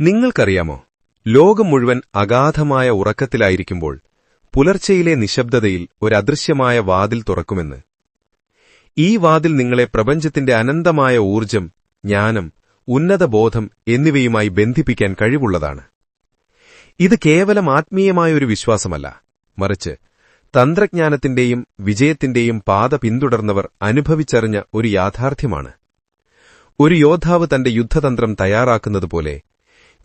നിങ്ങൾക്കറിയാമോ? ലോകം മുഴുവൻ അഗാധമായ ഉറക്കത്തിലായിരിക്കുമ്പോൾ പുലർച്ചയിലെ നിശബ്ദതയിൽ ഒരദൃശ്യമായ വാതിൽ തുറക്കുമെന്ന്. ഈ വാതിൽ നിങ്ങളെ പ്രപഞ്ചത്തിന്റെ അനന്തമായ ഊർജം ജ്ഞാനം ഉന്നതബോധം എന്നിവയുമായി ബന്ധിപ്പിക്കാൻ കഴിവുള്ളതാണ്. ഇത് കേവലം ആത്മീയമായ ഒരു വിശ്വാസമല്ല. മറിച്ച് തന്ത്രജ്ഞാനത്തിന്റെയും വിജയത്തിന്റെയും പാത പിന്തുടർന്നവർ അനുഭവിച്ചറിഞ്ഞ ഒരു യാഥാർത്ഥ്യമാണ്. ഒരു യോദ്ധാവ് തന്റെ യുദ്ധതന്ത്രം തയ്യാറാക്കുന്നതുപോലെ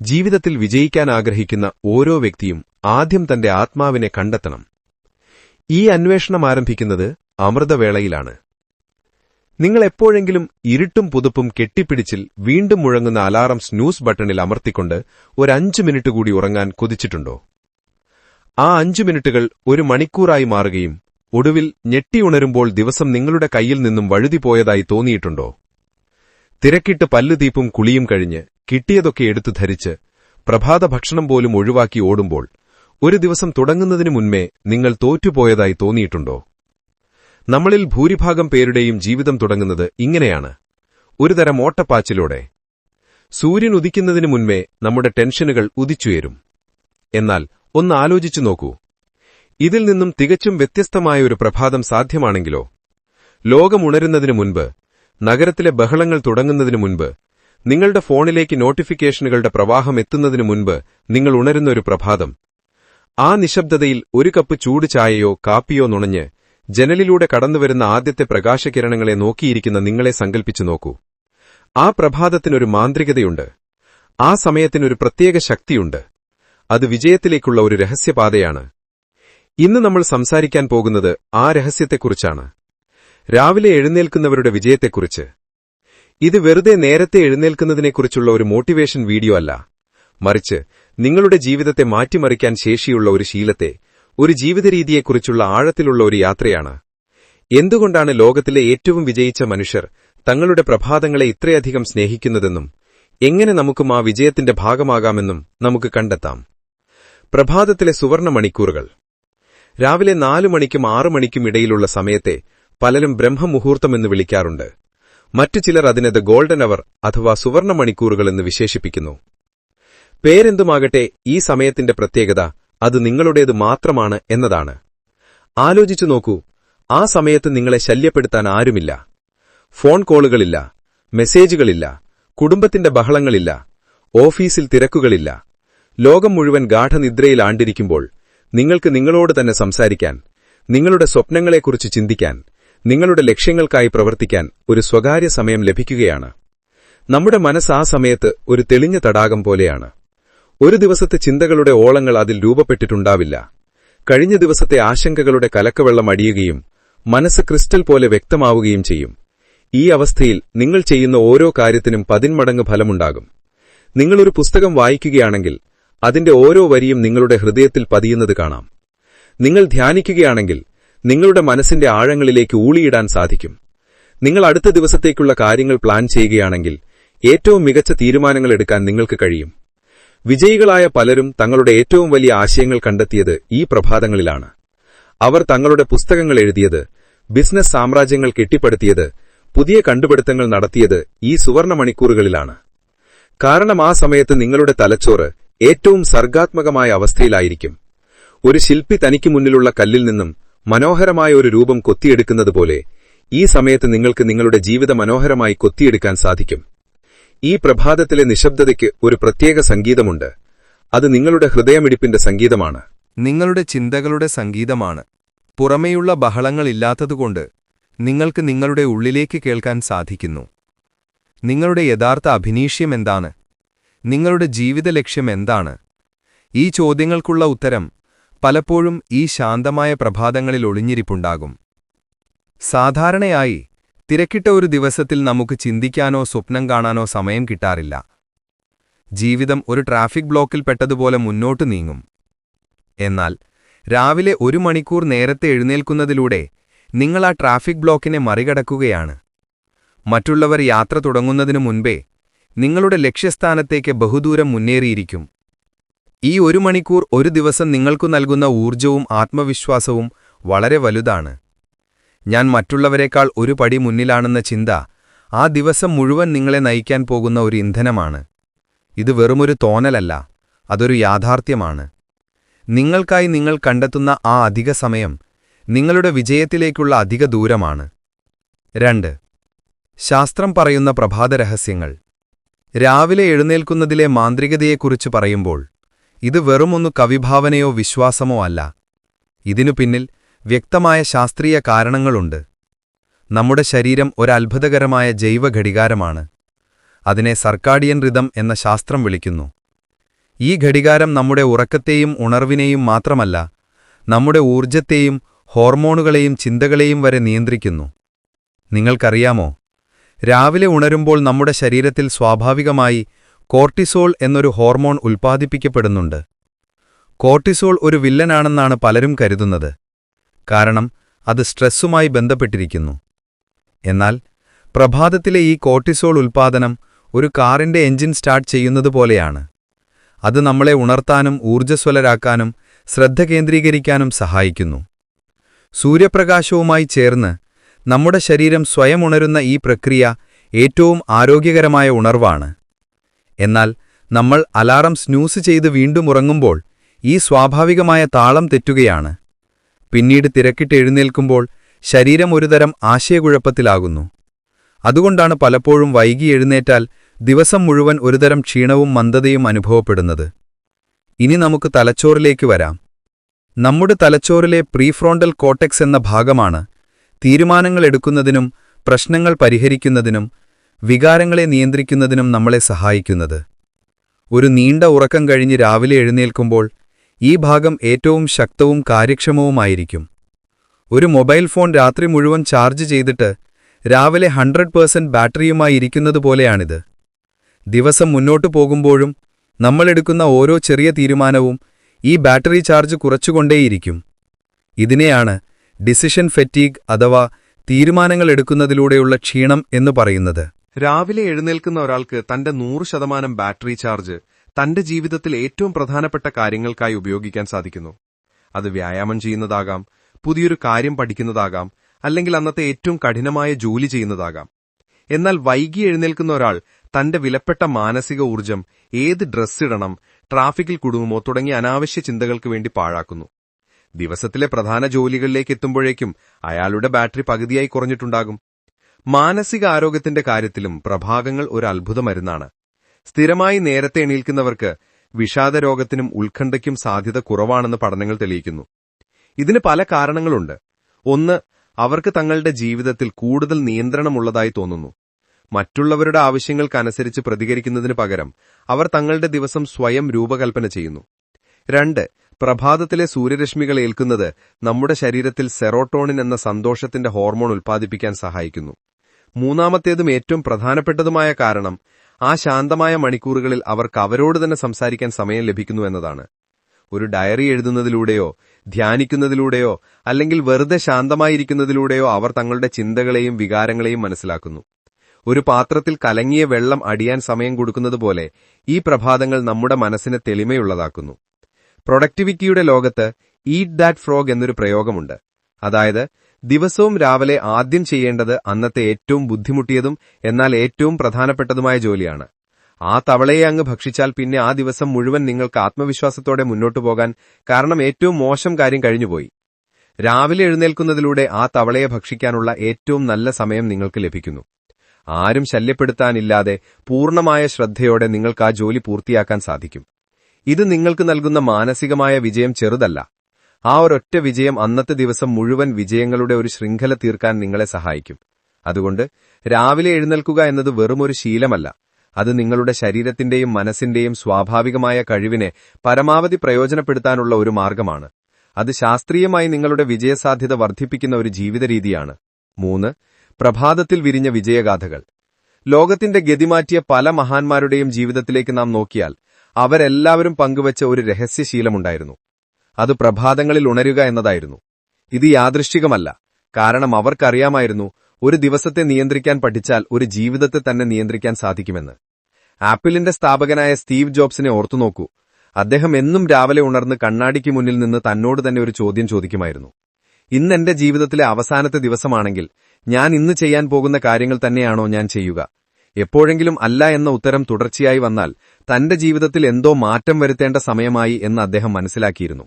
ജീവിതത്തിൽ വിജയിക്കാൻ ആഗ്രഹിക്കുന്ന ഓരോ വ്യക്തിയും ആദ്യം തന്റെ ആത്മാവിനെ കണ്ടെത്തണം. ഈ അന്വേഷണം ആരംഭിക്കുന്നത് അമൃതവേളയിലാണ്. നിങ്ങൾ എപ്പോഴെങ്കിലും ഇരുട്ടും പുതുപ്പും കെട്ടിപ്പിടിച്ചിൽ വീണ്ടും മുഴങ്ങുന്ന അലാറം സ്നൂസ് ബട്ടണിൽ അമർത്തിക്കൊണ്ട് ഒരു അഞ്ചു മിനിറ്റ് കൂടി ഉറങ്ങാൻ കൊതിച്ചിട്ടുണ്ടോ? ആ അഞ്ചു മിനിറ്റുകൾ ഒരു മണിക്കൂറായി മാറുകയും ഒടുവിൽ ഞെട്ടിയുണരുമ്പോൾ ദിവസം നിങ്ങളുടെ കയ്യിൽ നിന്നും വഴുതിപ്പോയതായി തോന്നിയിട്ടുണ്ടോ? തിരക്കിട്ട് പല്ലുതീപ്പും കുളിയും കഴിഞ്ഞ് കിട്ടിയതൊക്കെ എടുത്തു ധരിച്ച് പ്രഭാത ഭക്ഷണം പോലും ഒഴിവാക്കി ഓടുമ്പോൾ ഒരു ദിവസം തുടങ്ങുന്നതിനു മുൻപേ നിങ്ങൾ തോറ്റുപോയതായി തോന്നിയിട്ടുണ്ടോ? നമ്മളിൽ ഭൂരിഭാഗം പേരുടെയും ജീവിതം തുടങ്ങുന്നത് ഇങ്ങനെയാണ്. ഒരുതരം ഓട്ടപ്പാച്ചിലൂടെ. സൂര്യൻ ഉദിക്കുന്നതിനു മുൻപേ നമ്മുടെ ടെൻഷനുകൾ ഉദിച്ചുയരും. എന്നാൽ ഒന്ന് ആലോചിച്ചു നോക്കൂ. ഇതിൽ നിന്നും തികച്ചും വ്യത്യസ്തമായ ഒരു പ്രഭാതം സാധ്യമാണെങ്കിലോ? ലോകമുണരുന്നതിനു മുൻപ് നഗരത്തിലെ ബഹളങ്ങൾ തുടങ്ങുന്നതിനു മുൻപ് നിങ്ങളുടെ ഫോണിലേക്ക് നോട്ടിഫിക്കേഷനുകളുടെ പ്രവാഹം എത്തുന്നതിനു മുൻപ് നിങ്ങൾ ഉണരുന്ന ഒരു പ്രഭാതം. ആ നിശബ്ദതയിൽ ഒരു കപ്പ് ചൂട് ചായയോ കാപ്പിയോ നുണഞ്ഞ് ജനലിലൂടെ കടന്നുവരുന്ന ആദ്യത്തെ പ്രകാശകിരണങ്ങളെ നോക്കിയിരിക്കുന്ന നിങ്ങളെ സങ്കൽപ്പിച്ചു നോക്കൂ. ആ പ്രഭാതത്തിനൊരു മാന്ത്രികതയുണ്ട്. ആ സമയത്തിനൊരു പ്രത്യേക ശക്തിയുണ്ട്. അത് വിജയത്തിലേക്കുള്ള ഒരു രഹസ്യപാതയാണ്. ഇന്ന് നമ്മൾ സംസാരിക്കാൻ പോകുന്നത് ആ രഹസ്യത്തെക്കുറിച്ചാണ്. രാവിലെ എഴുന്നേൽക്കുന്നവരുടെ വിജയത്തെക്കുറിച്ച്. ഇത് വെറുതെ നേരത്തെ എഴുന്നേൽക്കുന്നതിനെക്കുറിച്ചുള്ള ഒരു മോട്ടിവേഷൻ വീഡിയോ അല്ല. മറിച്ച് നിങ്ങളുടെ ജീവിതത്തെ മാറ്റിമറിക്കാൻ ശേഷിയുള്ള ഒരു ശീലത്തെ ഒരു ജീവിതരീതിയെക്കുറിച്ചുള്ള ആഴത്തിലുള്ള ഒരു യാത്രയാണ്. എന്തുകൊണ്ടാണ് ലോകത്തിലെ ഏറ്റവും വിജയിച്ച മനുഷ്യർ തങ്ങളുടെ പ്രഭാതങ്ങളെ ഇത്രയധികം സ്നേഹിക്കുന്നതെന്നും എങ്ങനെ നമുക്കും ആ വിജയത്തിന്റെ ഭാഗമാകാമെന്നും നമുക്ക് കണ്ടെത്താം. പ്രഭാതത്തിലെ സുവർണ മണിക്കൂറുകൾ. രാവിലെ നാലു മണിക്കും ആറു മണിക്കും ഇടയിലുള്ള സമയത്തെ പലരും ബ്രഹ്മമുഹൂർത്തമെന്ന് വിളിക്കാറുണ്ട്. മറ്റു ചിലർ അതിനെ ദ ഗോൾഡൻ അവർ അഥവാ സുവർണ മണിക്കൂറുകൾ എന്ന് വിശേഷിപ്പിക്കുന്നു. പേരെന്തുമാകട്ടെ ഈ സമയത്തിന്റെ പ്രത്യേകത അത് നിങ്ങളുടേത് മാത്രമാണ് എന്നതാണ്. ആലോചിച്ചു നോക്കൂ ആ സമയത്ത് നിങ്ങളെ ശല്യപ്പെടുത്താൻ ആരുമില്ല. ഫോൺ കോളുകളില്ല മെസ്സേജുകളില്ല കുടുംബത്തിന്റെ ബഹളങ്ങളില്ല ഓഫീസിൽ തിരക്കുകളില്ല. ലോകം മുഴുവൻ ഗാഠനിദ്രയിൽ ആണ്ടിരിക്കുമ്പോൾ നിങ്ങൾക്ക് നിങ്ങളോട് തന്നെ സംസാരിക്കാൻ നിങ്ങളുടെ സ്വപ്നങ്ങളെക്കുറിച്ച് ചിന്തിക്കാൻ നിങ്ങളുടെ ലക്ഷ്യങ്ങൾക്കായി പ്രവർത്തിക്കാൻ ഒരു സ്വകാര്യ സമയം ലഭിക്കുകയാണ്. നമ്മുടെ മനസ്സ് ആ സമയത്ത് ഒരു തെളിഞ്ഞ തടാകം പോലെയാണ്. ഒരു ദിവസത്തെ ചിന്തകളുടെ ഓളങ്ങൾ അതിൽ രൂപപ്പെട്ടിട്ടുണ്ടാവില്ല. കഴിഞ്ഞ ദിവസത്തെ ആശങ്കകളുടെ കലക്കവെള്ളം അടിയുകയും മനസ്സ് ക്രിസ്റ്റൽ പോലെ വ്യക്തമാവുകയും ചെയ്യും. ഈ അവസ്ഥയിൽ നിങ്ങൾ ചെയ്യുന്ന ഓരോ കാര്യത്തിനും പതിന്മടങ്ങ് ഫലമുണ്ടാകും. നിങ്ങളൊരു പുസ്തകം വായിക്കുകയാണെങ്കിൽ അതിന്റെ ഓരോ വരിയും നിങ്ങളുടെ ഹൃദയത്തിൽ പതിയുന്നത് കാണാം. നിങ്ങൾ ധ്യാനിക്കുകയാണെങ്കിൽ നിങ്ങളുടെ മനസ്സിന്റെ ആഴങ്ങളിലേക്ക് ഊളിയിടാൻ സാധിക്കും. നിങ്ങൾ അടുത്ത ദിവസത്തേക്കുള്ള കാര്യങ്ങൾ പ്ലാൻ ചെയ്യുകയാണെങ്കിൽ ഏറ്റവും മികച്ച തീരുമാനങ്ങൾ എടുക്കാൻ നിങ്ങൾക്ക് കഴിയും. വിജയികളായ പലരും തങ്ങളുടെ ഏറ്റവും വലിയ ആശയങ്ങൾ കണ്ടെത്തിയത് ഈ പ്രഭാതങ്ങളിലാണ്. അവർ തങ്ങളുടെ പുസ്തകങ്ങൾ എഴുതിയത് ബിസിനസ് സാമ്രാജ്യങ്ങൾ കെട്ടിപ്പടുത്തിയത് പുതിയ കണ്ടുപിടുത്തങ്ങൾ നടത്തിയത് ഈ സുവർണ മണിക്കൂറുകളിലാണ് കാരണം ആ സമയത്ത് നിങ്ങളുടെ തലച്ചോറ് ഏറ്റവും സർഗാത്മകമായ അവസ്ഥയിലായിരിക്കും. ഒരു ശില്പി തനിക്ക് മുന്നിലുള്ള കല്ലിൽ നിന്നും മനോഹരമായ ഒരു രൂപം കൊത്തിയെടുക്കുന്നത് പോലെ ഈ സമയത്ത് നിങ്ങൾക്ക് നിങ്ങളുടെ ജീവിത മനോഹരമായി കൊത്തിയെടുക്കാൻ സാധിക്കും. ഈ പ്രഭാതത്തിലെ നിശബ്ദതയ്ക്ക് ഒരു പ്രത്യേക സംഗീതമുണ്ട്. അത് നിങ്ങളുടെ ഹൃദയമിടിപ്പിന്റെ സംഗീതമാണ്. നിങ്ങളുടെ ചിന്തകളുടെ സംഗീതമാണ്. പുറമേയുള്ള ബഹളങ്ങളില്ലാത്തതുകൊണ്ട് നിങ്ങൾക്ക് നിങ്ങളുടെ ഉള്ളിലേക്ക് കേൾക്കാൻ സാധിക്കുന്നു. നിങ്ങളുടെ യഥാർത്ഥ അഭിനീഷ്യം എന്താണ്? നിങ്ങളുടെ ജീവിത ലക്ഷ്യം എന്താണ്? ഈ ചോദ്യങ്ങൾക്കുള്ള ഉത്തരം പലപ്പോഴും ഈ ശാന്തമായ പ്രഭാതങ്ങളിൽ ഒളിഞ്ഞിരിപ്പുണ്ടാകും. സാധാരണയായി തിരക്കിട്ട ഒരു ദിവസത്തിൽ നമുക്ക് ചിന്തിക്കാനോ സ്വപ്നം കാണാനോ സമയം കിട്ടാറില്ല. ജീവിതം ഒരു ട്രാഫിക് ബ്ലോക്കിൽ പെട്ടതുപോലെ മുന്നോട്ട് നീങ്ങും. എന്നാൽ രാവിലെ ഒരു മണിക്കൂർ നേരത്തെ എഴുന്നേൽക്കുന്നതിലൂടെ നിങ്ങൾ ആ ട്രാഫിക് ബ്ലോക്കിനെ മറികടക്കുകയാണ്. മറ്റുള്ളവർ യാത്ര തുടങ്ങുന്നതിനു മുൻപേ നിങ്ങളുടെ ലക്ഷ്യസ്ഥാനത്തേക്ക് ബഹുദൂരം മുന്നേറിയിരിക്കും. ഈ ഒരു മണിക്കൂർ ഒരു ദിവസം നിങ്ങൾക്കു നൽകുന്ന ഊർജവും ആത്മവിശ്വാസവും വളരെ വലുതാണ്. ഞാൻ മറ്റുള്ളവരെക്കാൾ ഒരു പടി മുന്നിലാണെന്ന ചിന്ത ആ ദിവസം മുഴുവൻ നിങ്ങളെ നയിക്കാൻ പോകുന്ന ഒരു ഇന്ധനമാണ്. ഇത് വെറുമൊരു തോന്നലല്ല അതൊരു യാഥാർത്ഥ്യമാണ്. നിങ്ങൾക്കായി നിങ്ങൾ കണ്ടെത്തുന്ന ആ അധിക സമയം നിങ്ങളുടെ വിജയത്തിലേക്കുള്ള അധിക ദൂരമാണ്. രണ്ട്. ശാസ്ത്രം പറയുന്ന പ്രഭാതരഹസ്യങ്ങൾ രാവിലെ എഴുന്നേൽക്കുന്നതിലെ മാന്ത്രികതയെക്കുറിച്ച് പറയുമ്പോൾ ഇത് വെറുമൊന്നു കവിഭാവനയോ വിശ്വാസമോ അല്ല. ഇതിനു പിന്നിൽ വ്യക്തമായ ശാസ്ത്രീയ കാരണങ്ങളുണ്ട്. നമ്മുടെ ശരീരം ഒരത്ഭുതകരമായ ജൈവഘടികാരമാണ്. അതിനെ സർക്കാഡിയൻ റിതം എന്ന ശാസ്ത്രം വിളിക്കുന്നു. ഈ ഘടികാരം നമ്മുടെ ഉറക്കത്തെയും ഉണർവിനെയും മാത്രമല്ല നമ്മുടെ ഊർജത്തെയും ഹോർമോണുകളെയും ചിന്തകളെയും വരെ നിയന്ത്രിക്കുന്നു. നിങ്ങൾക്കറിയാമോ? രാവിലെ ഉണരുമ്പോൾ നമ്മുടെ ശരീരത്തിൽ സ്വാഭാവികമായി കോർട്ടിസോൾ എന്നൊരു ഹോർമോൺ ഉൽപ്പാദിപ്പിക്കപ്പെടുന്നുണ്ട്. കോർട്ടിസോൾ ഒരു വില്ലനാണെന്നാണ് പലരും കരുതുന്നത്. കാരണം അത് സ്ട്രെസ്സുമായി ബന്ധപ്പെട്ടിരിക്കുന്നു. എന്നാൽ പ്രഭാതത്തിലെ ഈ കോർട്ടിസോൾ ഉൽപ്പാദനം ഒരു കാറിന്റെ എഞ്ചിൻ സ്റ്റാർട്ട് ചെയ്യുന്നതുപോലെയാണ് അത് നമ്മളെ ഉണർത്താനും ഊർജസ്വലരാക്കാനും ശ്രദ്ധ കേന്ദ്രീകരിക്കാനും സഹായിക്കുന്നു. സൂര്യപ്രകാശവുമായി ചേർന്ന് നമ്മുടെ ശരീരം സ്വയം ഉണരുന്ന ഈ പ്രക്രിയ ഏറ്റവും ആരോഗ്യകരമായ ഉണർവാണ്. എന്നാൽ നമ്മൾ അലാറം സ്നൂസ് ചെയ്ത് വീണ്ടും ഉറങ്ങുമ്പോൾ ഈ സ്വാഭാവികമായ താളം തെറ്റുകയാണ്. പിന്നീട് തിരക്കിട്ട് എഴുന്നേൽക്കുമ്പോൾ ശരീരം ഒരുതരം ആശയക്കുഴപ്പത്തിലാകുന്നു. അതുകൊണ്ടാണ് പലപ്പോഴും വൈകി എഴുന്നേറ്റാൽ ദിവസം മുഴുവൻ ഒരുതരം ക്ഷീണവും മന്ദതയും അനുഭവപ്പെടുന്നത്. ഇനി നമുക്ക് തലച്ചോറിലേക്ക് വരാം. നമ്മുടെ തലച്ചോറിലെ പ്രീഫ്രോണ്ടൽ കോട്ടെക്സ് എന്ന ഭാഗമാണ് തീരുമാനങ്ങൾ എടുക്കുന്നതിനും പ്രശ്നങ്ങൾ പരിഹരിക്കുന്നതിനും വികാരങ്ങളെ നിയന്ത്രിക്കുന്നതിനും നമ്മളെ സഹായിക്കുന്നത്. ഒരു നീണ്ട ഉറക്കം കഴിഞ്ഞ് രാവിലെ എഴുന്നേൽക്കുമ്പോൾ ഈ ഭാഗം ഏറ്റവും ശക്തവും കാര്യക്ഷമവുമായിരിക്കും. ഒരു മൊബൈൽ ഫോൺ രാത്രി മുഴുവൻ ചാർജ് ചെയ്തിട്ട് രാവിലെ ഹൺഡ്രഡ് പേഴ്സന്റ് ബാറ്ററിയുമായി ഇരിക്കുന്നതുപോലെയാണിത് ദിവസം മുന്നോട്ടു പോകുമ്പോഴും നമ്മളെടുക്കുന്ന ഓരോ ചെറിയ തീരുമാനവും ഈ ബാറ്ററി ചാർജ് കുറച്ചുകൊണ്ടേയിരിക്കും. ഇതിനെയാണ് ഡിസിഷൻ ഫെറ്റീഗ് അഥവാ തീരുമാനങ്ങൾ എടുക്കുന്നതിലൂടെയുള്ള ക്ഷീണം എന്ന് പറയുന്നത്. രാവിലെ എഴുന്നേൽക്കുന്ന ഒരാൾക്ക് തന്റെ നൂറ് ശതമാനം ബാറ്ററി ചാർജ് തന്റെ ജീവിതത്തിൽ ഏറ്റവും പ്രധാനപ്പെട്ട കാര്യങ്ങൾക്കായി ഉപയോഗിക്കാൻ സാധിക്കുന്നു. അത് വ്യായാമം ചെയ്യുന്നതാകാം പുതിയൊരു കാര്യം പഠിക്കുന്നതാകാം അല്ലെങ്കിൽ അന്നത്തെ ഏറ്റവും കഠിനമായ ജോലി ചെയ്യുന്നതാകാം. എന്നാൽ വൈകി എഴുന്നേൽക്കുന്ന ഒരാൾ തന്റെ വിലപ്പെട്ട മാനസിക ഊർജം ഏത് ഡ്രസ് ഇടണം ട്രാഫിക്കിൽ കുടുങ്ങുമോ തുടങ്ങിയ അനാവശ്യ ചിന്തകൾക്ക് വേണ്ടി പാഴാക്കുന്നു. ദിവസത്തിലെ പ്രധാന ജോലികളിലേക്ക് എത്തുമ്പോഴേക്കും അയാളുടെ ബാറ്ററി പകുതിയായി കുറഞ്ഞിട്ടുണ്ടാകും. മാനസിക ആരോഗ്യത്തിന്റെ കാര്യത്തിലും പ്രഭാഗങ്ങൾ ഒരു അത്ഭുത മരുന്നാണ്. സ്ഥിരമായി നേരത്തെ എണീൽക്കുന്നവർക്ക് വിഷാദരോഗത്തിനും ഉത്കണ്ഠയ്ക്കും സാധ്യത കുറവാണെന്ന് പഠനങ്ങൾ തെളിയിക്കുന്നു. ഇതിന് പല കാരണങ്ങളുണ്ട്. ഒന്ന് അവർക്ക് തങ്ങളുടെ ജീവിതത്തിൽ കൂടുതൽ നിയന്ത്രണമുള്ളതായി തോന്നുന്നു. മറ്റുള്ളവരുടെ ആവശ്യങ്ങൾക്കനുസരിച്ച് പ്രതികരിക്കുന്നതിന് പകരം അവർ തങ്ങളുടെ ദിവസം സ്വയം രൂപകൽപ്പന ചെയ്യുന്നു. രണ്ട് പ്രഭാതത്തിലെ സൂര്യരശ്മികൾ ഏൽക്കുന്നത് നമ്മുടെ ശരീരത്തിൽ സെറോട്ടോണിൻ എന്ന സന്തോഷത്തിന്റെ ഹോർമോൺ ഉൽപ്പാദിപ്പിക്കാൻ സഹായിക്കുന്നു. മൂന്നാമത്തേതും ഏറ്റവും പ്രധാനപ്പെട്ടതുമായ കാരണം ആ ശാന്തമായ മണിക്കൂറുകളിൽ അവർക്ക് അവരോട് തന്നെ സംസാരിക്കാൻ സമയം ലഭിക്കുന്നു എന്നതാണ്. ഒരു ഡയറി എഴുതുന്നതിലൂടെയോ ധ്യാനിക്കുന്നതിലൂടെയോ അല്ലെങ്കിൽ വെറുതെ ശാന്തമായിരിക്കുന്നതിലൂടെയോ അവർ തങ്ങളുടെ ചിന്തകളെയും വികാരങ്ങളെയും മനസ്സിലാക്കുന്നു. ഒരു പാത്രത്തിൽ കലങ്ങിയ വെള്ളം അടിയാൻ സമയം കൊടുക്കുന്നതുപോലെ ഈ പ്രഭാതങ്ങൾ നമ്മുടെ മനസ്സിനെ തെളിമയുള്ളതാക്കുന്നു. പ്രൊഡക്ടിവിറ്റിയുടെ ലോകത്ത് ഈറ്റ് ദാറ്റ് ഫ്രോഗ് എന്നൊരു പ്രയോഗമുണ്ട്. അതായത് ദിവസവും രാവിലെ ആദ്യം ചെയ്യേണ്ടത് അന്നത്തെ ഏറ്റവും ബുദ്ധിമുട്ടിയതും എന്നാൽ ഏറ്റവും പ്രധാനപ്പെട്ടതുമായ ജോലിയാണ്. ആ തവളയെ അങ്ങ് ഭക്ഷിച്ചാൽ പിന്നെ ആ ദിവസം മുഴുവൻ നിങ്ങൾക്ക് ആത്മവിശ്വാസത്തോടെ മുന്നോട്ടു പോകാൻ കാരണം ഏറ്റവും മോശം കാര്യം കഴിഞ്ഞുപോയി. രാവിലെ എഴുന്നേൽക്കുന്നതിലൂടെ ആ തവളയെ ഭക്ഷിക്കാനുള്ള ഏറ്റവും നല്ല സമയം നിങ്ങൾക്ക് ലഭിക്കുന്നു. ആരും ശല്യപ്പെടുത്താനില്ലാതെ പൂർണമായ ശ്രദ്ധയോടെ നിങ്ങൾക്ക് ആ ജോലി പൂർത്തിയാക്കാൻ സാധിക്കും. ഇത് നിങ്ങൾക്ക് നൽകുന്ന മാനസികമായ വിജയം ചെറുതല്ല. ആ ഒരൊറ്റ വിജയം അന്നത്തെ ദിവസം മുഴുവൻ വിജയങ്ങളുടെ ഒരു ശൃംഖല തീർക്കാൻ നിങ്ങളെ സഹായിക്കും. അതുകൊണ്ട് രാവിലെ എഴുന്നേൽക്കുക എന്നത് വെറുമൊരു ശീലമല്ല. അത് നിങ്ങളുടെ ശരീരത്തിന്റെയും മനസ്സിന്റെയും സ്വാഭാവികമായ കഴിവിനെ പരമാവധി പ്രയോജനപ്പെടുത്താനുള്ള ഒരു മാർഗമാണ്. അത് ശാസ്ത്രീയമായി നിങ്ങളുടെ വിജയസാധ്യത വർദ്ധിപ്പിക്കുന്ന ഒരു ജീവിത രീതിയാണ് മൂന്ന് പ്രഭാതത്തിൽ വിരിഞ്ഞ വിജയഗാഥകൾ. ലോകത്തിന്റെ ഗതിമാറ്റിയ പല മഹാന്മാരുടെയും ജീവിതത്തിലേക്ക് നാം നോക്കിയാൽ അവരെല്ലാവരും പങ്കുവച്ച ഒരു രഹസ്യശീലമുണ്ടായിരുന്നു. അത് പ്രഭാതങ്ങളിൽ ഉണരുക എന്നതായിരുന്നു. ഇത് യാദൃശ്ചികമല്ല. കാരണം അവർക്കറിയാമായിരുന്നു ഒരു ദിവസത്തെ നിയന്ത്രിക്കാൻ പഠിച്ചാൽ ഒരു ജീവിതത്തെ തന്നെ നിയന്ത്രിക്കാൻ സാധിക്കുമെന്ന്. ആപ്പിളിന്റെ സ്ഥാപകനായ സ്റ്റീവ് ജോബ്സിനെ ഓർത്തുനോക്കൂ അദ്ദേഹം എന്നും രാവിലെ ഉണർന്ന് കണ്ണാടിക്ക് മുന്നിൽ നിന്ന് തന്നോട് തന്നെ ഒരു ചോദ്യം ചോദിക്കുമായിരുന്നു. ഇന്ന് എന്റെ ജീവിതത്തിലെ അവസാനത്തെ ദിവസമാണെങ്കിൽ ഞാൻ ഇന്ന് ചെയ്യാൻ പോകുന്ന കാര്യങ്ങൾ തന്നെയാണോ ഞാൻ ചെയ്യുക? എപ്പോഴെങ്കിലും അല്ല എന്ന ഉത്തരം തുടർച്ചയായി വന്നാൽ തന്റെ ജീവിതത്തിൽ എന്തോ മാറ്റം വരുത്തേണ്ട സമയമായി എന്ന് അദ്ദേഹം മനസ്സിലാക്കിയിരുന്നു.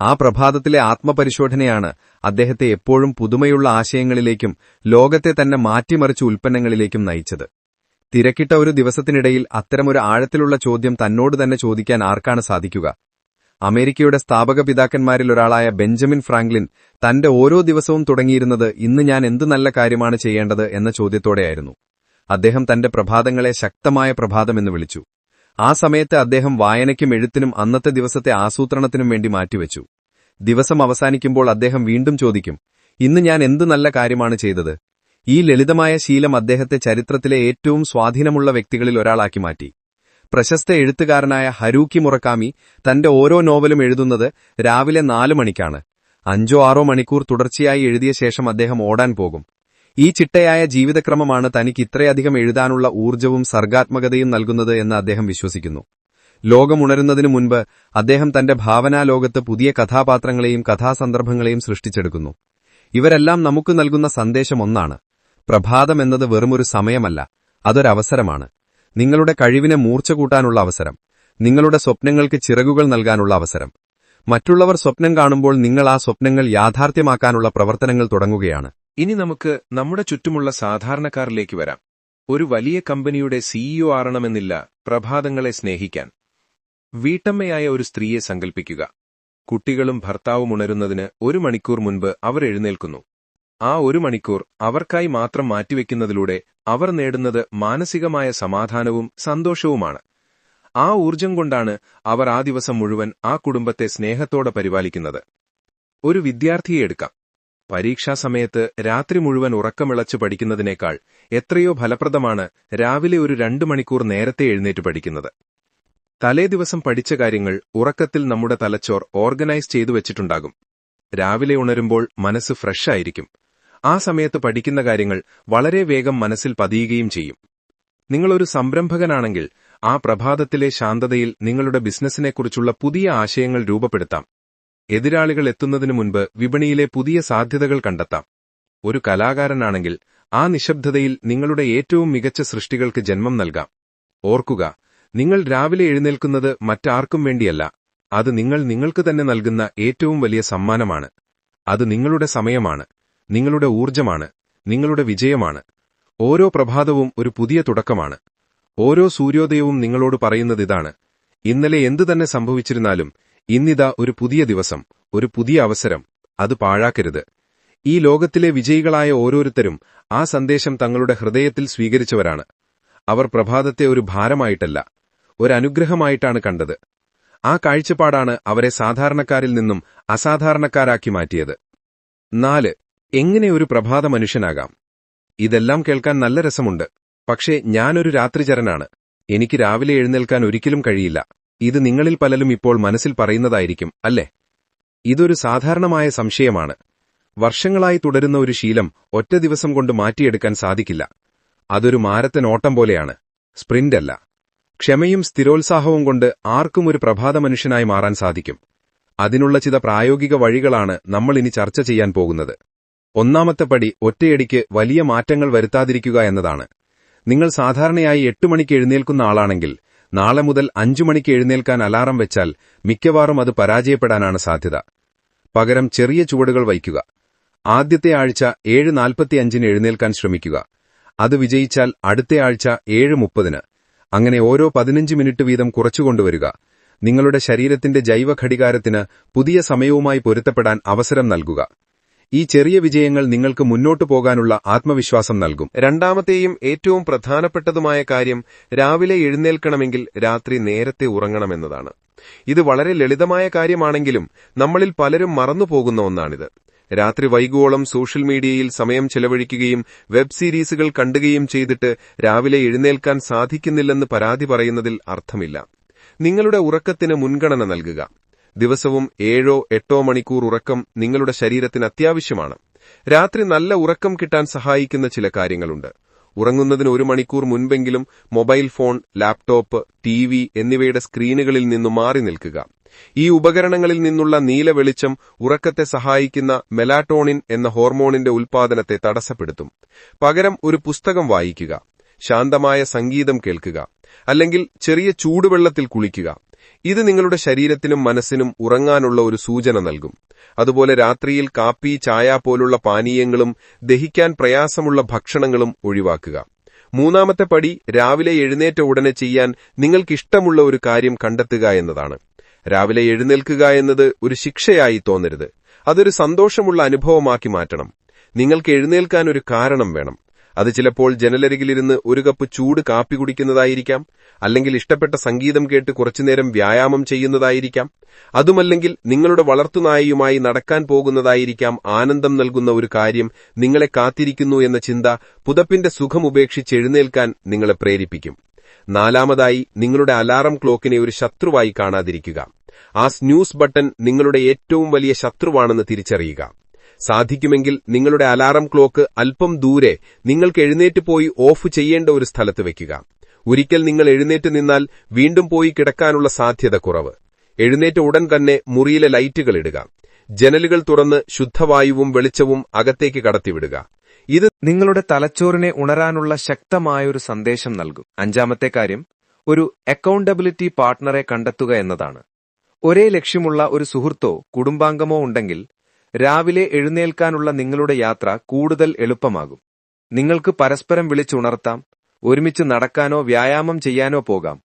ആ പ്രഭാതത്തിലെ ആത്മപരിശോധനയാണ് അദ്ദേഹത്തെ എപ്പോഴും പുതുമയുള്ള ആശയങ്ങളിലേക്കും ലോകത്തെ തന്നെ മാറ്റിമറിച്ച ഉൽപ്പന്നങ്ങളിലേക്കും നയിച്ചത്. തിരക്കിട്ട ഒരു ദിവസത്തിനിടയിൽ അത്തരമൊരു ആഴത്തിലുള്ള ചോദ്യം തന്നോട് തന്നെ ചോദിക്കാൻ ആർക്കാണ് സാധിക്കുക? അമേരിക്കയുടെ സ്ഥാപക പിതാക്കന്മാരിൽ ഒരാളായ ബെഞ്ചമിൻ ഫ്രാങ്ക്ലിൻ തന്റെ ഓരോ ദിവസവും തുടങ്ങിയിരുന്നത് ഇന്ന് ഞാൻ എന്ത് നല്ല കാര്യമാണ് ചെയ്യേണ്ടത് എന്ന ചോദ്യത്തോടെയായിരുന്നു. അദ്ദേഹം തന്റെ പ്രഭാതങ്ങളെ ശക്തമായ പ്രഭാതമെന്ന് വിളിച്ചു. ആ സമയത്ത് അദ്ദേഹം വായനയ്ക്കും എഴുത്തിനും അന്നത്തെ ദിവസത്തെ ആസൂത്രണത്തിനും വേണ്ടി മാറ്റിവെച്ചു. ദിവസം അവസാനിക്കുമ്പോൾ അദ്ദേഹം വീണ്ടും ചോദിക്കും ഇന്ന് ഞാൻ എന്ത് നല്ല കാര്യമാണ് ചെയ്തത്? ഈ ലളിതമായ ശീലം അദ്ദേഹത്തെ ചരിത്രത്തിലെ ഏറ്റവും സ്വാധീനമുള്ള വ്യക്തികളിൽ ഒരാളാക്കി മാറ്റി. പ്രശസ്ത എഴുത്തുകാരനായ ഹരൂക്കി മുറക്കാമി തന്റെ ഓരോ നോവലും എഴുതുന്നത് രാവിലെ നാലു മണിക്കാണ്. അഞ്ചോ ആറോ മണിക്കൂർ തുടർച്ചയായി എഴുതിയ ശേഷം അദ്ദേഹം ഓടാൻ പോകും. ഈ ചിട്ടയായ ജീവിതക്രമമാണ് തനിക്ക് ഇത്രയധികം എഴുതാനുള്ള ഊർജവും സർഗാത്മകതയും നൽകുന്നത് എന്ന് അദ്ദേഹം വിശ്വസിക്കുന്നു. ലോകമുണരുന്നതിനു മുൻപ് അദ്ദേഹം തന്റെ ഭാവനാലോകത്ത് പുതിയ കഥാപാത്രങ്ങളെയും കഥാസന്ദർഭങ്ങളെയും സൃഷ്ടിച്ചെടുക്കുന്നു. ഇവരെല്ലാം നമുക്ക് നൽകുന്ന സന്ദേശം ഒന്നാണ്. പ്രഭാതം എന്നത് വെറുമൊരു സമയമല്ല അതൊരവസരമാണ്. നിങ്ങളുടെ കഴിവിനെ മൂർച്ച കൂട്ടാനുള്ള അവസരം നിങ്ങളുടെ സ്വപ്നങ്ങൾക്ക് ചിറകുകൾ നൽകാനുള്ള അവസരം. മറ്റുള്ളവർ സ്വപ്നം കാണുമ്പോൾ നിങ്ങൾ ആ സ്വപ്നങ്ങൾ യാഥാർത്ഥ്യമാക്കാനുള്ള പ്രവർത്തനങ്ങൾ തുടങ്ങുകയാണ്. ഇനി നമുക്ക് നമ്മുടെ ചുറ്റുമുള്ള സാധാരണക്കാരിലേക്ക് വരാം. ഒരു വലിയ കമ്പനിയുടെ സിഇഒ ആറണമെന്നില്ല പ്രഭാതങ്ങളെ സ്നേഹിക്കാൻ. വീട്ടമ്മയായ ഒരു സ്ത്രീയെ സങ്കൽപ്പിക്കുക. കുട്ടികളും ഭർത്താവും ഉണരുന്നതിന് ഒരു മണിക്കൂർ മുൻപ് അവർ എഴുന്നേൽക്കുന്നു. ആ ഒരു മണിക്കൂർ അവർക്കായി മാത്രം മാറ്റിവെക്കുന്നതിലൂടെ അവർ നേടുന്നത് മാനസികമായ സമാധാനവും സന്തോഷവുമാണ്. ആ ഊർജം കൊണ്ടാണ് അവർ ആ ദിവസം മുഴുവൻ ആ കുടുംബത്തെ സ്നേഹത്തോടെ പരിപാലിക്കുന്നത്. ഒരു വിദ്യാർത്ഥിയെ എടുക്കാം. പരീക്ഷാസമയത്ത് രാത്രി മുഴുവൻ ഉറക്കമിളച്ചു പഠിക്കുന്നതിനേക്കാൾ എത്രയോ ഫലപ്രദമാണ് രാവിലെ ഒരു രണ്ടു മണിക്കൂർ നേരത്തെ എഴുന്നേറ്റ് പഠിക്കുന്നത്. തലേദിവസം പഠിച്ച കാര്യങ്ങൾ ഉറക്കത്തിൽ നമ്മുടെ തലച്ചോർ ഓർഗനൈസ് ചെയ്തു വെച്ചിട്ടുണ്ടാകും. രാവിലെ ഉണരുമ്പോൾ മനസ്സ് ഫ്രഷ് ആയിരിക്കും. ആ സമയത്ത് പഠിക്കുന്ന കാര്യങ്ങൾ വളരെ വേഗം മനസ്സിൽ പതിയുകയും ചെയ്യും. നിങ്ങളൊരു സംരംഭകനാണെങ്കിൽ ആ പ്രഭാതത്തിലെ ശാന്തതയിൽ നിങ്ങളുടെ ബിസിനസ്സിനെക്കുറിച്ചുള്ള പുതിയ ആശയങ്ങൾ രൂപപ്പെടുത്താം. എതിരാളികൾ എത്തുന്നതിനു മുൻപ് വിപണിയിലെ പുതിയ സാധ്യതകൾ കണ്ടെത്താം. ഒരു കലാകാരനാണെങ്കിൽ ആ നിശബ്ദതയിൽ നിങ്ങളുടെ ഏറ്റവും മികച്ച സൃഷ്ടികൾക്ക് ജന്മം നൽകാം. ഓർക്കുക നിങ്ങൾ രാവിലെ എഴുന്നേൽക്കുന്നത് മറ്റാർക്കും വേണ്ടിയല്ല. അത് നിങ്ങൾ നിങ്ങൾക്ക് തന്നെ നൽകുന്ന ഏറ്റവും വലിയ സമ്മാനമാണ്. അത് നിങ്ങളുടെ സമയമാണ്. നിങ്ങളുടെ ഊർജമാണ്. നിങ്ങളുടെ വിജയമാണ്. ഓരോ പ്രഭാതവും ഒരു പുതിയ തുടക്കമാണ്. ഓരോ സൂര്യോദയവും നിങ്ങളോട് പറയുന്നതിതാണ് ഇന്നലെ എന്തു തന്നെ സംഭവിച്ചിരുന്നാലും ഇന്നിതാ ഒരു പുതിയ ദിവസം ഒരു പുതിയ അവസരം. അത് പാഴാക്കരുത്. ഈ ലോകത്തിലെ വിജയികളായ ഓരോരുത്തരും ആ സന്ദേശം തങ്ങളുടെ ഹൃദയത്തിൽ സ്വീകരിച്ചവരാണ്. അവർ പ്രഭാതത്തെ ഒരു ഭാരമായിട്ടല്ല ഒരു അനുഗ്രഹമായിട്ടാണ് കണ്ടത്. ആ കാഴ്ചപ്പാടാണ് അവരെ സാധാരണക്കാരിൽ നിന്നും അസാധാരണക്കാരാക്കി മാറ്റിയത്. നാല് എങ്ങനെ ഒരു പ്രഭാത മനുഷ്യനാകാം? ഇതെല്ലാം കേൾക്കാൻ നല്ല രസമുണ്ട്. പക്ഷേ ഞാനൊരു രാത്രിചരനാണ്. എനിക്ക് രാവിലെ എഴുന്നേൽക്കാൻ ഒരിക്കലും കഴിയില്ല. ഇത് നിങ്ങളിൽ പലരും ഇപ്പോൾ മനസ്സിൽ പറയുന്നതായിരിക്കും അല്ലേ? ഇതൊരു സാധാരണമായ സംശയമാണ്. വർഷങ്ങളായി തുടരുന്ന ഒരു ശീലം ഒറ്റ ദിവസം കൊണ്ട് മാറ്റിയെടുക്കാൻ സാധിക്കില്ല. അതൊരു മാരത്തൻ ഓട്ടം പോലെയാണ് സ്പ്രിന്റ് അല്ല ക്ഷമയും സ്ഥിരോത്സാഹവും കൊണ്ട് ആർക്കും ഒരു പ്രഭാത മനുഷ്യനായി മാറാൻ സാധിക്കും. അതിനുള്ള ചില പ്രായോഗിക വഴികളാണ് നമ്മൾ ഇനി ചർച്ച ചെയ്യാൻ പോകുന്നത്. ഒന്നാമത്തെ പടി ഒറ്റയടിക്ക് വലിയ മാറ്റങ്ങൾ വരുത്താതിരിക്കുക എന്നതാണ്. നിങ്ങൾ സാധാരണയായി എട്ട് മണിക്ക് എഴുന്നേൽക്കുന്ന ആളാണെങ്കിൽ നാളെ മുതൽ അഞ്ചു മണിക്ക് എഴുന്നേൽക്കാൻ അലാറം വെച്ചാൽ മിക്കവാറും അത് പരാജയപ്പെടാനാണ് സാധ്യത. പകരം ചെറിയ ചുവടുകൾ വയ്ക്കുക. ആദ്യത്തെ ആഴ്ച ഏഴ് നാൽപ്പത്തിയഞ്ചിന് എഴുന്നേൽക്കാൻ ശ്രമിക്കുക. അത് വിജയിച്ചാൽ അടുത്ത ആഴ്ച ഏഴ് മുപ്പതിന്. അങ്ങനെ ഓരോ പതിനഞ്ച് മിനിറ്റ് വീതം കുറച്ചുകൊണ്ടുവരിക. നിങ്ങളുടെ ശരീരത്തിന്റെ ജൈവഘടികാരത്തിന് പുതിയ സമയവുമായി പൊരുത്തപ്പെടാൻ അവസരം നൽകുക. ഈ ചെറിയ വിജയങ്ങൾ നിങ്ങൾക്ക് മുന്നോട്ടു പോകാനുള്ള ആത്മവിശ്വാസം നൽകും. രണ്ടാമത്തെയും ഏറ്റവും പ്രധാനപ്പെട്ടതുമായ കാര്യം രാവിലെ എഴുന്നേൽക്കണമെങ്കിൽ രാത്രി നേരത്തെ ഉറങ്ങണമെന്നതാണ്. ഇത് വളരെ ലളിതമായ കാര്യമാണെങ്കിലും നമ്മളിൽ പലരും മറന്നുപോകുന്ന ഒന്നാണിത്. രാത്രി വൈകുവോളം സോഷ്യൽ മീഡിയയിൽ സമയം ചെലവഴിക്കുകയും വെബ് സീരീസുകൾ കണ്ടുകയും ചെയ്തിട്ട് രാവിലെ എഴുന്നേൽക്കാൻ സാധിക്കുന്നില്ലെന്ന് പരാതി പറയുന്നതിൽ അർത്ഥമില്ല. നിങ്ങളുടെ ഉറക്കത്തിന് മുൻഗണന നൽകുക. ദിവസവും ഏഴോ എട്ടോ മണിക്കൂർ ഉറക്കം നിങ്ങളുടെ ശരീരത്തിന് അത്യാവശ്യമാണ്. രാത്രി നല്ല ഉറക്കം കിട്ടാൻ സഹായിക്കുന്ന ചില കാര്യങ്ങളുണ്ട്. ഉറങ്ങുന്നതിന് ഒരു മണിക്കൂർ മുൻപെങ്കിലും mobile phone laptop T V എന്നിവയുടെ സ്ക്രീനുകളിൽ നിന്നു മാറി നിൽക്കുക. ഈ ഉപകരണങ്ങളിൽ നിന്നുള്ള നീല വെളിച്ചം ഉറക്കത്തെ സഹായിക്കുന്ന മെലാറ്റോണിൻ എന്ന ഹോർമോണിന്റെ ഉൽപാദനത്തെ തടസ്സപ്പെടുത്തും. പകരം ഒരു പുസ്തകം വായിക്കുക ശാന്തമായ സംഗീതം കേൾക്കുക അല്ലെങ്കിൽ ചെറിയ ചൂടുവെള്ളത്തിൽ കുളിക്കുക ഇത് നിങ്ങളുടെ ശരീരത്തിനും മനസ്സിനും ഉറങ്ങാനുള്ള ഒരു സൂചന നൽകും. അതുപോലെ രാത്രിയിൽ കാപ്പി ചായ പോലുള്ള പാനീയങ്ങളും ദഹിക്കാൻ പ്രയാസമുള്ള ഭക്ഷണങ്ങളും ഒഴിവാക്കുക. മൂന്നാമത്തെ പടി രാവിലെ എഴുന്നേറ്റ ഉടനെ ചെയ്യാൻ നിങ്ങൾക്കിഷ്ടമുള്ള ഒരു കാര്യം കണ്ടെത്തുക എന്നതാണ്. രാവിലെ എഴുന്നേൽക്കുക എന്നത് ഒരു ശിക്ഷയായി തോന്നരുത്. അതൊരു സന്തോഷമുള്ള അനുഭവമാക്കി മാറ്റണം. നിങ്ങൾക്ക് എഴുന്നേൽക്കാൻ ഒരു കാരണം വേണം. അത് ചിലപ്പോൾ ജനലരികിലിരുന്ന് ഒരു കപ്പ് ചൂട് കാപ്പി കുടിക്കുന്നതായിരിക്കാം. അല്ലെങ്കിൽ ഇഷ്ടപ്പെട്ട സംഗീതം കേട്ട് കുറച്ചുനേരം വ്യായാമം ചെയ്യുന്നതായിരിക്കാം. അതുമല്ലെങ്കിൽ നിങ്ങളുടെ വളർത്തുനായയുമായി നടക്കാൻ പോകുന്നതായിരിക്കാം ആനന്ദം നൽകുന്ന ഒരു കാര്യം നിങ്ങളെ കാത്തിരിക്കുന്നു എന്ന ചിന്ത പുതപ്പിന്റെ സുഖം ഉപേക്ഷിച്ച് എഴുന്നേൽക്കാൻ നിങ്ങളെ പ്രേരിപ്പിക്കും. നാലാമതായി നിങ്ങളുടെ അലാറം ക്ലോക്കിനെ ഒരു ശത്രുവായി കാണാതിരിക്കുക. ആ സ്ന്യൂസ് ബട്ടൺ നിങ്ങളുടെ ഏറ്റവും വലിയ ശത്രുവാണെന്ന് തിരിച്ചറിയുക. സാധിക്കുമെങ്കിൽ നിങ്ങളുടെ അലാറം ക്ലോക്ക് അല്പം ദൂരെ നിങ്ങൾക്ക് എഴുന്നേറ്റ് പോയി ഓഫ് ചെയ്യേണ്ട ഒരു സ്ഥലത്ത് വെക്കുക. ഒരിക്കൽ നിങ്ങൾ എഴുന്നേറ്റ് നിന്നാൽ വീണ്ടും പോയി കിടക്കാനുള്ള സാധ്യത കുറവ്. എഴുന്നേറ്റ ഉടൻ തന്നെ മുറിയിലെ ലൈറ്റുകൾ ഇടുക. ജനലുകൾ തുറന്ന് ശുദ്ധവായുവും വെളിച്ചവും അകത്തേക്ക് കടത്തിവിടുക. ഇത് നിങ്ങളുടെ തലച്ചോറിനെ ഉണരാനുള്ള ശക്തമായൊരു സന്ദേശം നൽകും. അഞ്ചാമത്തെ കാര്യം ഒരു അക്കൗണ്ടബിലിറ്റി പാർട്ട്ണറെ കണ്ടെത്തുക എന്നതാണ്. ഒരേ ലക്ഷ്യമുള്ള ഒരു സുഹൃത്തോ കുടുംബാംഗമോ ഉണ്ടെങ്കിൽ രാവിലെ എഴുന്നേൽക്കാനുള്ള നിങ്ങളുടെ യാത്ര കൂടുതൽ എളുപ്പമാകും. നിങ്ങൾക്ക് പരസ്പരം വിളിച്ചുണർത്താം ഒരുമിച്ച് നടക്കാനോ വ്യായാമം ചെയ്യാനോ പോകാം.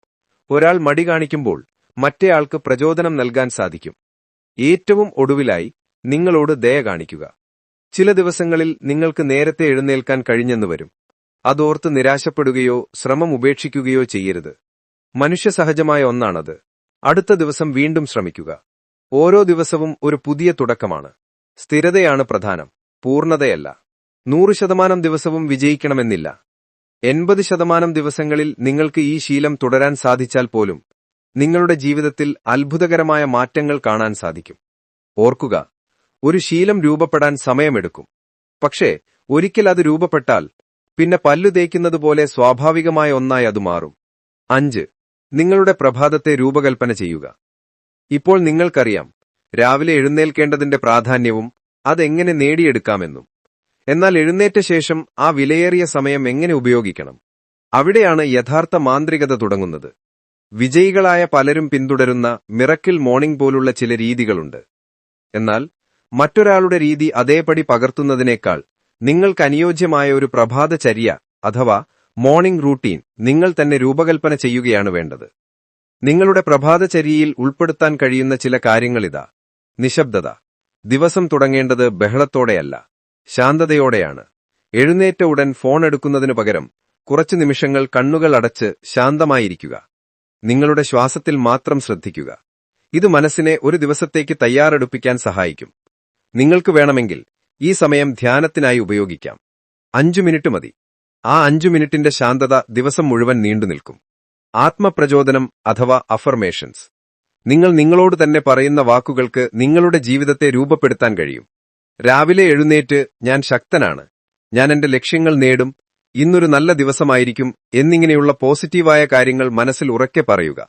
ഒരാൾ മടി കാണിക്കുമ്പോൾ മറ്റേയാൾക്ക് പ്രചോദനം നൽകാൻ സാധിക്കും. ഏറ്റവും ഒടുവിലായി നിങ്ങളോട് ദയ കാണിക്കുക. ചില ദിവസങ്ങളിൽ നിങ്ങൾക്ക് നേരത്തെ എഴുന്നേൽക്കാൻ കഴിഞ്ഞെന്ന് വരും. അതോർത്ത് നിരാശപ്പെടുകയോ ശ്രമം ഉപേക്ഷിക്കുകയോ ചെയ്യരുത്. മനുഷ്യസഹജമായ ഒന്നാണത്. അടുത്ത ദിവസം വീണ്ടും ശ്രമിക്കുക. ഓരോ ദിവസവും ഒരു പുതിയ തുടക്കമാണ്. സ്ഥിരതയാണ് പ്രധാനം. പൂർണതയല്ല നൂറ് ശതമാനം ദിവസവും വിജയിക്കണമെന്നില്ല. എൺപത് ശതമാനം ദിവസങ്ങളിൽ നിങ്ങൾക്ക് ഈ ശീലം തുടരാൻ സാധിച്ചാൽ പോലും നിങ്ങളുടെ ജീവിതത്തിൽ അത്ഭുതകരമായ മാറ്റങ്ങൾ കാണാൻ സാധിക്കും. ഓർക്കുക ഒരു ശീലം രൂപപ്പെടാൻ സമയമെടുക്കും. പക്ഷേ ഒരിക്കൽ അത് രൂപപ്പെട്ടാൽ പിന്നെ പല്ലു തേക്കുന്നതുപോലെ സ്വാഭാവികമായ ഒന്നായി അത് മാറും. അഞ്ച് നിങ്ങളുടെ പ്രഭാതത്തെ രൂപകൽപ്പന ചെയ്യുക. ഇപ്പോൾ നിങ്ങൾക്കറിയാം രാവിലെ എഴുന്നേൽക്കേണ്ടതിന്റെ പ്രാധാന്യവും അതെങ്ങനെ നേടിയെടുക്കാമെന്നും. എന്നാൽ എഴുന്നേറ്റ ശേഷം ആ വിലയേറിയ സമയം എങ്ങനെ ഉപയോഗിക്കണം? അവിടെയാണ് യഥാർത്ഥ മാന്ത്രികത തുടങ്ങുന്നത്. വിജയികളായ പലരും പിന്തുടരുന്ന മിറക്കിൽ മോർണിംഗ് പോലുള്ള ചില രീതികളുണ്ട്. എന്നാൽ മറ്റൊരാളുടെ രീതി അതേപടി പകർത്തുന്നതിനേക്കാൾ നിങ്ങൾക്ക് അനുയോജ്യമായ ഒരു പ്രഭാതചര്യ അഥവാ മോർണിംഗ് റൂട്ടീൻ നിങ്ങൾ തന്നെ രൂപകൽപ്പന ചെയ്യുകയാണ് വേണ്ടത്. നിങ്ങളുടെ പ്രഭാതചര്യയിൽ ഉൾപ്പെടുത്താൻ കഴിയുന്ന ചില കാര്യങ്ങളിതാ. നിശബ്ദത. ദിവസം തുടങ്ങേണ്ടത് ബഹളത്തോടെയല്ല. ശാന്തതയോടെയാണ്. എഴുന്നേറ്റ ഉടൻ ഫോൺ എടുക്കുന്നതിനു പകരം കുറച്ചു നിമിഷങ്ങൾ കണ്ണുകൾ അടച്ച് ശാന്തമായിരിക്കുക. നിങ്ങളുടെ ശ്വാസത്തിൽ മാത്രം ശ്രദ്ധിക്കുക. ഇത് മനസ്സിനെ ഒരു ദിവസത്തേക്ക് തയ്യാറെടുപ്പിക്കാൻ സഹായിക്കും. നിങ്ങൾക്ക് വേണമെങ്കിൽ ഈ സമയം ധ്യാനത്തിനായി ഉപയോഗിക്കാം. അഞ്ചു മിനിറ്റ് മതി. ആ അഞ്ചു മിനിറ്റിന്റെ ശാന്തത ദിവസം മുഴുവൻ നീണ്ടുനിൽക്കും ആത്മപ്രചോദനം അഥവാ അഫർമേഷൻസ് നിങ്ങൾ നിങ്ങളോട് തന്നെ പറയുന്ന വാക്കുകൾക്ക് നിങ്ങളുടെ ജീവിതത്തെ രൂപപ്പെടുത്താൻ കഴിയും. രാവിലെ എഴുന്നേറ്റ് ഞാൻ ശക്തനാണ്. ഞാൻ എന്റെ ലക്ഷ്യങ്ങൾ നേടും. ഇന്നൊരു നല്ല ദിവസമായിരിക്കും എന്നിങ്ങനെയുള്ള പോസിറ്റീവായ കാര്യങ്ങൾ മനസ്സിൽ ഉറക്കെ പറയുക.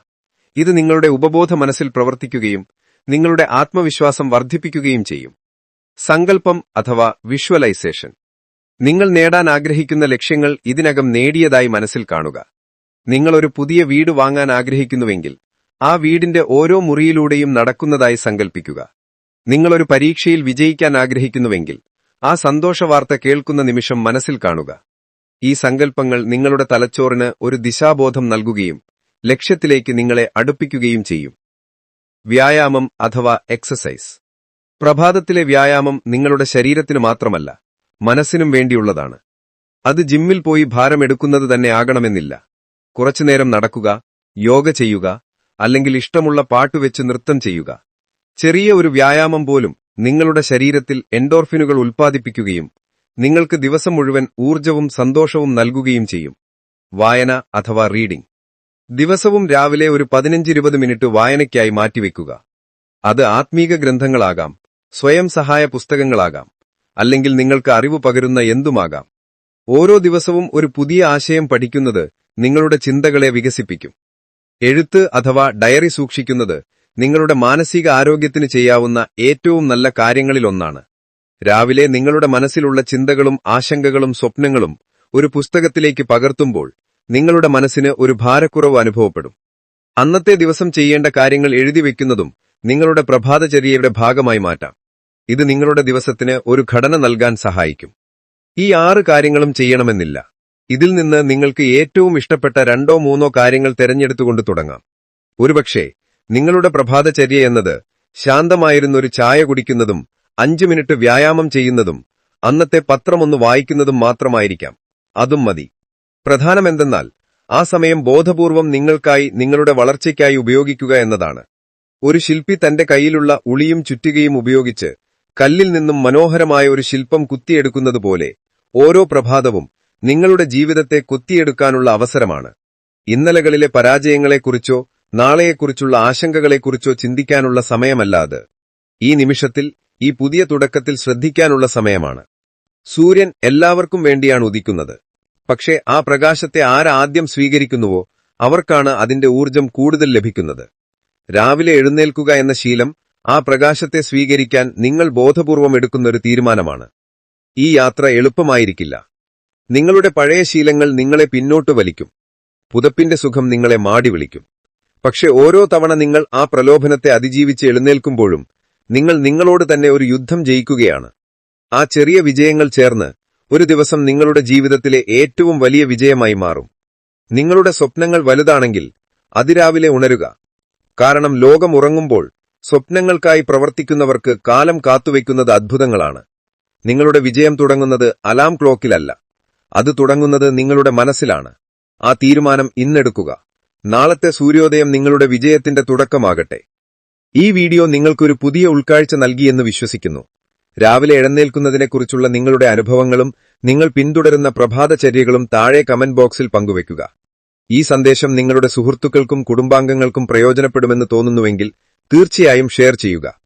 ഇത് നിങ്ങളുടെ ഉപബോധ മനസ്സിൽ പ്രവർത്തിക്കുകയും നിങ്ങളുടെ ആത്മവിശ്വാസം വർദ്ധിപ്പിക്കുകയും ചെയ്യും. സങ്കല്പം അഥവാ വിഷ്വലൈസേഷൻ. നിങ്ങൾ നേടാൻ ആഗ്രഹിക്കുന്ന ലക്ഷ്യങ്ങൾ ഇതിനകം നേടിയതായി മനസ്സിൽ കാണുക. നിങ്ങളൊരു പുതിയ വീട് വാങ്ങാൻ ആഗ്രഹിക്കുന്നുവെങ്കിൽ ആ വീടിന്റെ ഓരോ മുറിയിലൂടെയും നടക്കുന്നതായി സങ്കൽപ്പിക്കുക. നിങ്ങളൊരു പരീക്ഷയിൽ വിജയിക്കാൻ ആഗ്രഹിക്കുന്നുവെങ്കിൽ ആ സന്തോഷവാർത്ത കേൾക്കുന്ന നിമിഷം മനസ്സിൽ കാണുക. ഈ സങ്കല്പങ്ങൾ നിങ്ങളുടെ തലച്ചോറിന് ഒരു ദിശാബോധം നൽകുകയും ലക്ഷ്യത്തിലേക്ക് നിങ്ങളെ അടുപ്പിക്കുകയും ചെയ്യും. വ്യായാമം അഥവാ എക്സസൈസ്. പ്രഭാതത്തിലെ വ്യായാമം നിങ്ങളുടെ ശരീരത്തിന് മാത്രമല്ല മനസ്സിനും വേണ്ടിയുള്ളതാണ്. അത് ജിമ്മിൽ പോയി ഭാരമെടുക്കുന്നത് തന്നെ ആകണമെന്നില്ല. കുറച്ചുനേരം നടക്കുക യോഗ ചെയ്യുക അല്ലെങ്കിൽ ഇഷ്ടമുള്ള പാട്ടുവെച്ച് നൃത്തം ചെയ്യുക. ചെറിയ ഒരു വ്യായാമം പോലും നിങ്ങളുടെ ശരീരത്തിൽ എൻഡോർഫിനുകൾ ഉൽപ്പാദിപ്പിക്കുകയും നിങ്ങൾക്ക് ദിവസം മുഴുവൻ ഊർജവും സന്തോഷവും നൽകുകയും ചെയ്യും. വായന അഥവാ റീഡിംഗ്. ദിവസവും രാവിലെ ഒരു പതിനഞ്ചിരുപത് മിനിറ്റ് വായനയ്ക്കായി മാറ്റിവെക്കുക. അത് ആത്മീക ഗ്രന്ഥങ്ങളാകാം സ്വയം സഹായ പുസ്തകങ്ങളാകാം അല്ലെങ്കിൽ നിങ്ങൾക്ക് അറിവ് പകരുന്ന എന്തുമാകാം. ഓരോ ദിവസവും ഒരു പുതിയ ആശയം പഠിക്കുന്നത് നിങ്ങളുടെ ചിന്തകളെ വികസിപ്പിക്കും. എഴുത്ത് അഥവാ ഡയറി സൂക്ഷിക്കുന്നത് നിങ്ങളുടെ മാനസിക ആരോഗ്യത്തിന് ചെയ്യാവുന്ന ഏറ്റവും നല്ല കാര്യങ്ങളിലൊന്നാണ് രാവിലെ നിങ്ങളുടെ മനസ്സിലുള്ള ചിന്തകളും ആശങ്കകളും സ്വപ്നങ്ങളും ഒരു പുസ്തകത്തിലേക്ക് പകർത്തുമ്പോൾ നിങ്ങളുടെ മനസ്സിന് ഒരു ഭാരക്കുറവ് അനുഭവപ്പെടും. അന്നത്തെ ദിവസം ചെയ്യേണ്ട കാര്യങ്ങൾ എഴുതി വയ്ക്കുന്നതും നിങ്ങളുടെ പ്രഭാതചര്യയുടെ ഭാഗമായി മാറ്റാം. ഇത് നിങ്ങളുടെ ദിവസത്തിന് ഒരു ഘടന നൽകാൻ സഹായിക്കും. ഈ ആറ് കാര്യങ്ങളും ചെയ്യണമെന്നില്ല. ഇതിൽ നിന്ന് നിങ്ങൾക്ക് ഏറ്റവും ഇഷ്ടപ്പെട്ട രണ്ടോ മൂന്നോ കാര്യങ്ങൾ തെരഞ്ഞെടുത്തുകൊണ്ട് തുടങ്ങാം. ഒരുപക്ഷെ നിങ്ങളുടെ പ്രഭാതചര്യ എന്നത് ശാന്തമായിരുന്നൊരു ചായ കുടിക്കുന്നതും അഞ്ചു മിനിറ്റ് വ്യായാമം ചെയ്യുന്നതും അന്നത്തെ പത്രമൊന്ന് വായിക്കുന്നതും മാത്രമായിരിക്കാം. അതും മതി. പ്രധാനമെന്തെന്നാൽ ആ സമയം ബോധപൂർവം നിങ്ങൾക്കായി നിങ്ങളുടെ വളർച്ചയ്ക്കായി ഉപയോഗിക്കുക എന്നതാണ്. ഒരു ശില്പി തന്റെ കയ്യിലുള്ള ഉളിയും ചുറ്റികയും ഉപയോഗിച്ച് കല്ലിൽ നിന്നും മനോഹരമായ ഒരു ശില്പം കുത്തിയെടുക്കുന്നതുപോലെ ഓരോ പ്രഭാതവും നിങ്ങളുടെ ജീവിതത്തെ കുത്തിയെടുക്കാനുള്ള അവസരമാണ്. ഇന്നലകളിലെ പരാജയങ്ങളെക്കുറിച്ചോ നാളെയെക്കുറിച്ചുള്ള ആശങ്കകളെക്കുറിച്ചോ ചിന്തിക്കാനുള്ള സമയമല്ല അത്. ഈ നിമിഷത്തിൽ ഈ പുതിയ തുടക്കത്തിൽ ശ്രദ്ധിക്കാനുള്ള സമയമാണ്. സൂര്യൻ എല്ലാവർക്കും വേണ്ടിയാണ് ഉദിക്കുന്നത്. പക്ഷേ ആ പ്രകാശത്തെ ആരാദ്യം സ്വീകരിക്കുന്നുവോ അവർക്കാണ് അതിന്റെ ഊർജം കൂടുതൽ ലഭിക്കുന്നത്. രാവിലെ എഴുന്നേൽക്കുക എന്ന ശീലം ആ പ്രകാശത്തെ സ്വീകരിക്കാൻ നിങ്ങൾ ബോധപൂർവം എടുക്കുന്ന ഒരു തീരുമാനമാണ്. ഈ യാത്ര എളുപ്പമായിരിക്കില്ല. നിങ്ങളുടെ പഴയ ശീലങ്ങൾ നിങ്ങളെ പിന്നോട്ട് വലിക്കും. പുതപ്പിന്റെ സുഖം നിങ്ങളെ മാടി വിളിക്കും. പക്ഷെ ഓരോ തവണ നിങ്ങൾ ആ പ്രലോഭനത്തെ അതിജീവിച്ച് എഴുന്നേൽക്കുമ്പോഴും നിങ്ങൾ നിങ്ങളോട് തന്നെ ഒരു യുദ്ധം ജയിക്കുകയാണ്. ആ ചെറിയ വിജയങ്ങൾ ചേർന്ന് ഒരു ദിവസം നിങ്ങളുടെ ജീവിതത്തിലെ ഏറ്റവും വലിയ വിജയമായി മാറും. നിങ്ങളുടെ സ്വപ്നങ്ങൾ വലുതാണെങ്കിൽ അതിരാവിലെ ഉണരുക. കാരണം ലോകം ഉറങ്ങുമ്പോൾ സ്വപ്നങ്ങൾക്കായി പ്രവർത്തിക്കുന്നവർക്ക് കാലം കാത്തുവയ്ക്കുന്നത് അത്ഭുതങ്ങളാണ്. നിങ്ങളുടെ വിജയം തുടങ്ങുന്നത് അലാം ക്ലോക്കിലല്ല. അത് തുടങ്ങുന്നത് നിങ്ങളുടെ മനസ്സിലാണ്. ആ തീരുമാനം ഇന്നെടുക്കുക. നാളത്തെ സൂര്യോദയം നിങ്ങളുടെ വിജയത്തിന്റെ തുടക്കമാകട്ടെ. ഈ വീഡിയോ നിങ്ങൾക്കൊരു പുതിയ ഉൾക്കാഴ്ച നൽകിയെന്ന് വിശ്വസിക്കുന്നു. രാവിലെ എഴുന്നേൽക്കുന്നതിനെക്കുറിച്ചുള്ള നിങ്ങളുടെ അനുഭവങ്ങളും നിങ്ങൾ പിന്തുടരുന്ന പ്രഭാതചര്യകളും താഴെ കമന്റ് ബോക്സിൽ പങ്കുവയ്ക്കുക. ഈ സന്ദേശം നിങ്ങളുടെ സുഹൃത്തുക്കൾക്കും കുടുംബാംഗങ്ങൾക്കും പ്രയോജനപ്പെടുമെന്ന് തോന്നുന്നുവെങ്കിൽ തീർച്ചയായും ഷെയർ ചെയ്യുക.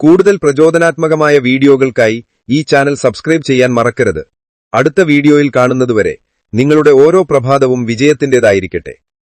കൂടുതൽ പ്രചോദനാത്മകമായ വീഡിയോകൾക്കായി ഈ ചാനൽ സബ്സ്ക്രൈബ് ചെയ്യാൻ മറക്കരുത്. അടുത്ത വീഡിയോയിൽ കാണുന്നതുവരെ നിങ്ങളുടെ ഓരോ പ്രഭാതവും വിജയത്തിന്റേതായിരിക്കട്ടെ.